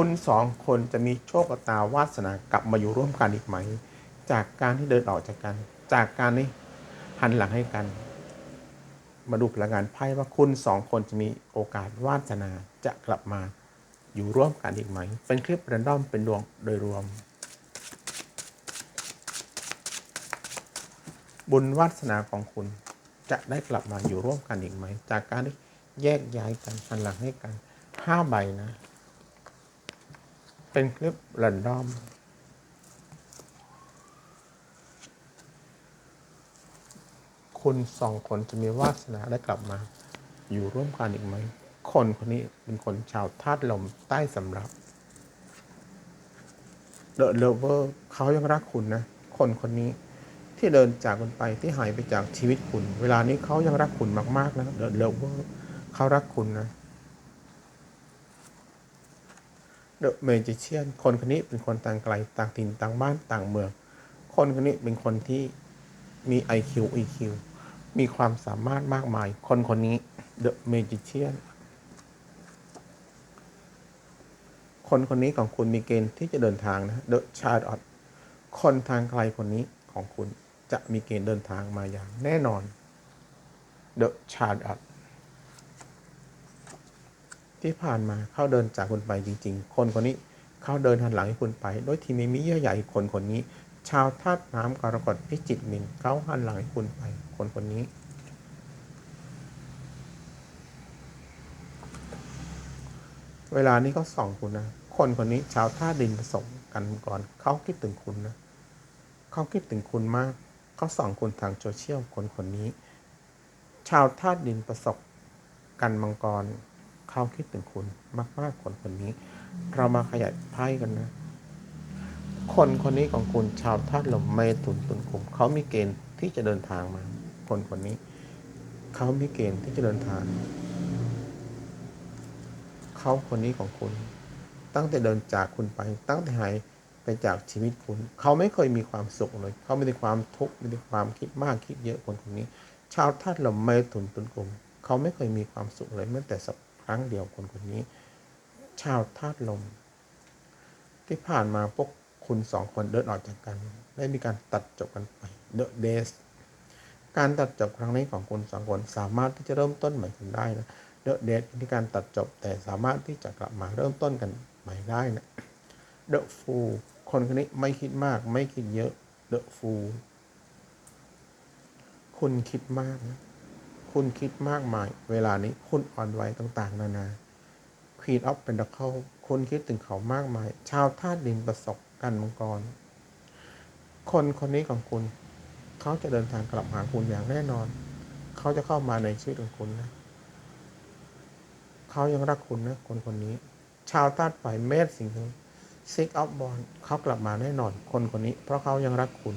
คุณสองคนจะมีโชคชะตาวาสนากลับมาอยู่ร่วมกันอีกไหม จากการที่เดินออกจากกัน จากการนี้หันหลังให้กัน มาดูพลังงานไพ่ว่าคุณสองคนจะมีโอกาสวาสนาจะกลับมาอยู่ร่วมกันอีกไหม เป็นคลิปแรนดอมเป็นดวงโดยรวม บุญวาสนาของคุณจะได้กลับมาอยู่ร่วมกันอีกไหม จากการที่แยกย้ายกันหันหลังให้กันห้าใบนะ เป็นคลิปแรนดอมคุณสองคนจะมีวาสนาได้กลับมา อยู่ร่วมกันอีกไหม คนคนนี้เป็นคนชาวธาตุลมใต้สำรับเดอะเลเวอร์เขายังรักคุณนะ คนคนนี้ที่เดินจากคุณไปที่หายไปจากชีวิตคุณ เวลานี้เขายังรักคุณมากๆนะเดอะเลเวอร์เขารักคุณนะ เดอะเมจิเชียนคนคนนี้เป็นคนต่างไกลต่างถิ่นต่างบ้านต่างเมือง คนคนนี้เป็นคนที่มี IQ EQ มีความสามารถมากมาย คนคนนี้ The Magician คนคนนี้ของคุณมีเกณฑ์ที่จะเดินทางนะ The Child คนทางไกลคนนี้ของคุณจะมีเกณฑ์เดินทางมาอย่างแน่นอน The Child ที่ผ่านมาเขาเดินจากคุณไปจริง ๆ คนคนนี้เขาเดินหันหลังให้คุณไป โดยที่ไม่มีเยื่อใยคนคนนี้ ชาวธาตุน้ำกรกฎพิจิตรมินเขาหันหลังให้คุณไป คนคนนี้ เวลานี้เขาส่องคุณนะคนคนนี้ชาวท่าดินผสมกันก่อนเขาคิดถึงคุณนะเขาคิดถึงคุณมากเขาส่องคุณทางโซเชียลคนคนนี้ ชาวท่าดินประสบกันมังกร เขาคิดถึงคุณมากๆคนคนนี้ เรามาขยายไพ่กันนะ คนคนนี้ของคุณชาวธาตุลมเมถุนตุนกุมเขามีเกณฑ์ที่จะเดินทางมา คนคนนี้ เขามีเกณฑ์ที่จะเดินทาง เขาคนนี้ของคุณ ตั้งแต่เดินจากคุณไป ตั้งแต่หายไปจากชีวิตคุณ เขาไม่เคยมีความสุขเลย เขาไมีแต่ความทุกข์ไมีแต่ความคิดมากคิดเยอะคนคนนี้ ชาวธาตุลมเมถุนตุนกุมเขาไม่เคยมีความสุขเลยแม้แต่สัก ครั้งเดียวคนคนนี้ ชาวธาตุลม ที่ผ่านมาพวกคุณสองคนเดินออกจากกัน ได้มีการตัดจบกันไป The Days การตัดจบครั้งนี้ของคุณสองคนสามารถที่จะเริ่มต้นใหม่กันได้นะ The Days เป็นการตัดจบแต่สามารถที่จะกลับมาเริ่มต้นกันใหม่ได้นะ The Fool คนคนนี้ไม่คิดมากไม่คิดเยอะ The Fool คุณคิดมากนะ คุณคิดมากมาย เวลานี้คุณอ่อนไหวต่างๆ นานา Queen of Pentacles คุณคิดถึงเขามากมาย ชาวธาตุดินประสบกันมังกร คนคนนี้ของคุณ เขาจะเดินทางกลับหาคุณอย่างแน่นอน เขาจะเข้ามาในชีวิตของคุณนะ เขายังรักคุณนะ คนคนนี้ ชาวธาตุไฟเมษสิงห์ซิกออฟบอลเขากลับมาแน่นอน คนคนนี้ เพราะเขายังรักคุณ